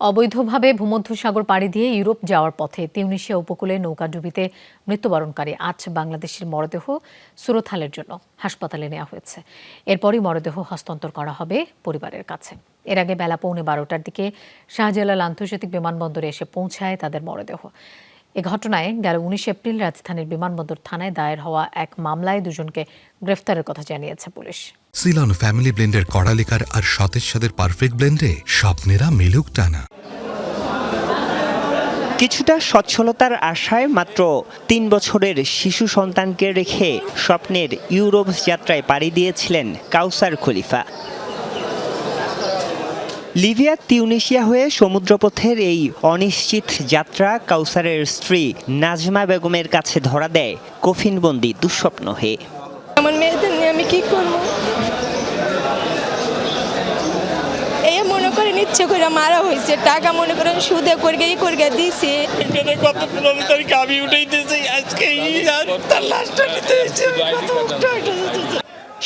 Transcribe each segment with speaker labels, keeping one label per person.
Speaker 1: অবৈধভাবে ভূমধ্যসাগর পাড়ি দিয়ে ইউরোপ যাওয়ার পথে তিউনিশিয়া উপকূলে নৌকাডুবিতে মৃত্যুবরণকারী আট বাংলাদেশের মরদেহ সুরথালের জন্য হাসপাতালে নেওয়া হয়েছে। এরপরই মরদেহ হস্তান্তর করা হবে পরিবারের কাছে। এর আগে বেলা পৌনে বারোটার দিকে শাহজালাল আন্তর্জাতিক বিমানবন্দরে এসে পৌঁছায় তাদের মরদেহ। এ ঘটনায় গেল উনিশ এপ্রিল রাজধানীর বিমানবন্দর থানায় দায়ের হওয়া এক মামলায় দুজনকে গ্রেফতারের কথা জানিয়েছে পুলিশ।
Speaker 2: সিলন ফ্যামিলি ব্লেন্ডের কড়ালিকার আর সতেজ সাদের পারফেক্ট ব্লেন্ডে স্বপ্নেরা মেলুক টানা।
Speaker 3: কিছুটা সচ্ছলতার আশায় মাত্র তিন বছরের শিশু সন্তানকে রেখে স্বপ্নের ইউরোপ যাত্রায় পাড়ি দিয়েছিলেন কাউসার খলিফা। লিবিয়া তিউনিশিয়া হয়ে সমুদ্রপথের এই অনিশ্চিত যাত্রা কাউসারের স্ত্রী নাজমা বেগমের কাছে ধরা দেয় কফিনবন্দি দুঃস্বপ্ন হয়ে
Speaker 4: আমার মেয়েদের নিয়ে আমি কি করব এই মনে করেন ইচ্ছে করে মারা হয়েছে টাকা মনে করেন সুদে করে ই করে দিয়েছে
Speaker 5: মেরে গত পনেরো তারিখে আমি উঠাইতেছি আজকে আর তার লাশটা নিতে হয়েছে।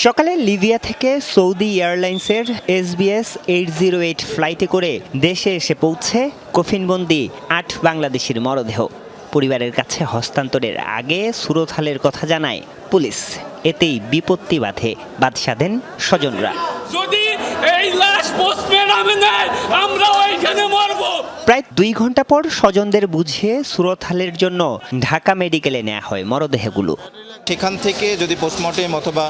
Speaker 3: সকালে লিবিয়া থেকে সৌদি এয়ারলাইন্সের এসবিএস এইট জিরো এইট ফ্লাইটে করে দেশে এসে পৌঁছে কফিনবন্দি আট বাংলাদেশের মরদেহ। পরিবারের কাছে হস্তান্তরের আগে সুরতহালের কথা জানায় পুলিশ। এতেই বিপত্তি বাধে বাদশা দেন স্বজনরা।
Speaker 5: যদি এই লাশ পোস্টম্যান নেয় আমরা ওইখানে মরবো।
Speaker 3: প্রায় দুই ঘণ্টা পর স্বজনদের বুঝিয়ে সুরতহালের জন্য ঢাকা মেডিকেলে নেওয়া হয় মরদেহগুলো।
Speaker 6: সেখান থেকে যদি পোস্টমর্টেম অথবা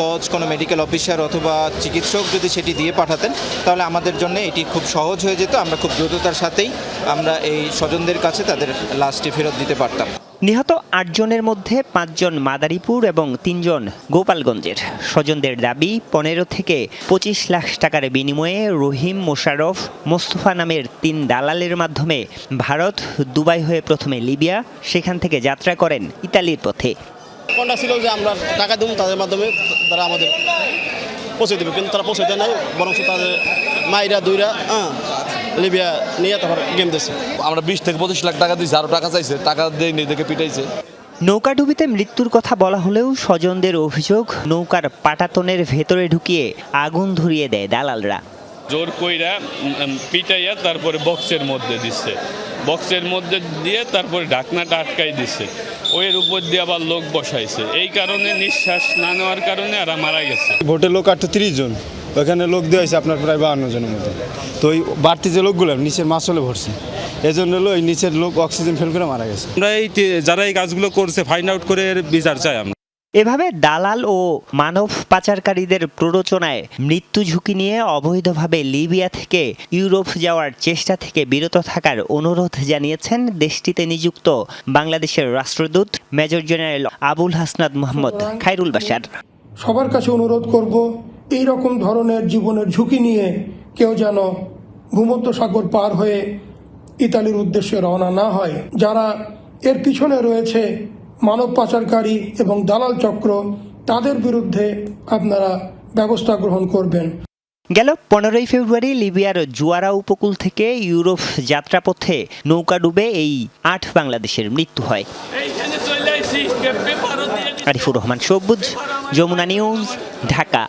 Speaker 6: কজ কোনো মেডিকেল অফিসার অথবা চিকিৎসক যদি সেটি দিয়ে পাঠাতেন তাহলে আমাদের জন্য এটি খুব সহজ হয়ে যেত। আমরা খুব দ্রুততার সাথেই আমরা এই স্বজনদের কাছে তাদের লাশটি ফেরত দিতে পারতাম।
Speaker 3: নিহত আটজনের মধ্যে পাঁচজন মাদারীপুর এবং তিনজন গোপালগঞ্জের। স্বজনদের দাবি, পনেরো থেকে পঁচিশ লাখ টাকার বিনিময়ে রহিম মোশারফ মোস্তফা নামের তিন দালালের মাধ্যমে ভারত দুবাই হয়ে প্রথমে লিবিয়া, সেখান থেকে যাত্রা করেন ইতালির পথে।
Speaker 7: ছিল যে আমরা টাকা দেবো তাদের মাধ্যমে, তারা আমাদের পৌঁছে দেবে, কিন্তু তারা পৌঁছে দেয় নাই বরং তাদের মাইরা দুইরা হ্যাঁ লিবিয়া নিয়ে তারপর গেম দিয়েছে
Speaker 8: আমরা বিশ থেকে পঁচিশ লাখ টাকা দিয়েছি আরও টাকা চাইছে টাকা দিয়ে নিয়ে দেখে পিটাইছে
Speaker 3: নৌকাডুবিতে মৃত্যুর কথা বলা হলেও স্বজনদের অভিযোগ নৌকার পাটাতনের ভেতরে ঢুকিয়ে আগুন ধরিয়ে দেয় দালালরা।
Speaker 9: জোর কইরা পিটাইয়া তারপরে বক্সের মধ্যে দিচ্ছে বক্সের মধ্যে দিয়ে তারপরে ঢাকনাটা আটকাই দিচ্ছে ওয়ের উপর দিয়ে আবার লোক বসাইছে। এই কারণে নিঃশ্বাস না নেওয়ার কারণে এরা মারা গেছে।
Speaker 10: ভোটে লোক আটটা তিরিশ জন। ওখানে লোক দেওয়া হয়েছে আপনার প্রায় বাহান্ন জনের মতো। তো ওই বাড়তি যে লোকগুলো নিচের মাছলে ভরছে এই জন্য হলো ওই নিচের লোক অক্সিজেন ফেল করে মারা গেছে।
Speaker 8: আমরা এই যারা এই কাজগুলো করছে ফাইন্ড আউট করে এর বিচার চাই আমরা।
Speaker 3: এভাবে দালাল ও মানব পাচারকারীদের প্ররোচনায় মৃত্যু ঝুঁকি নিয়ে অবৈধভাবে লিবিয়া থেকে ইউরোপ যাওয়ার চেষ্টা থেকে বিরত থাকার অনুরোধ জানিয়েছেন দেশটিতে নিযুক্ত বাংলাদেশের রাষ্ট্রদূত মেজর জেনারেল আবুল হাসনাদ মোহাম্মদ খাইরুল বাশার।
Speaker 11: সবার কাছে অনুরোধ করব এই রকম ধরনের জীবনের ঝুঁকি নিয়ে কেউ যেন ভূমধ্য সাগর পার হয়ে ইতালির উদ্দেশ্যে রওনা না হয়। যারা এর পিছনে রয়েছে মানব পাচারকারী এবং দালাল চক্র, তাদের বিরুদ্ধে আপনারা ব্যবস্থা গ্রহণ করবেন।
Speaker 3: গেল পনেরোই ফেব্রুয়ারি লিবিয়ার জুয়ারা উপকূল থেকে ইউরোপ যাত্রাপথে নৌকা ডুবে এই আট বাংলাদেশের মৃত্যু হয়। আরিফুর রহমান, সবুজ, যমুনা নিউজ, ঢাকা।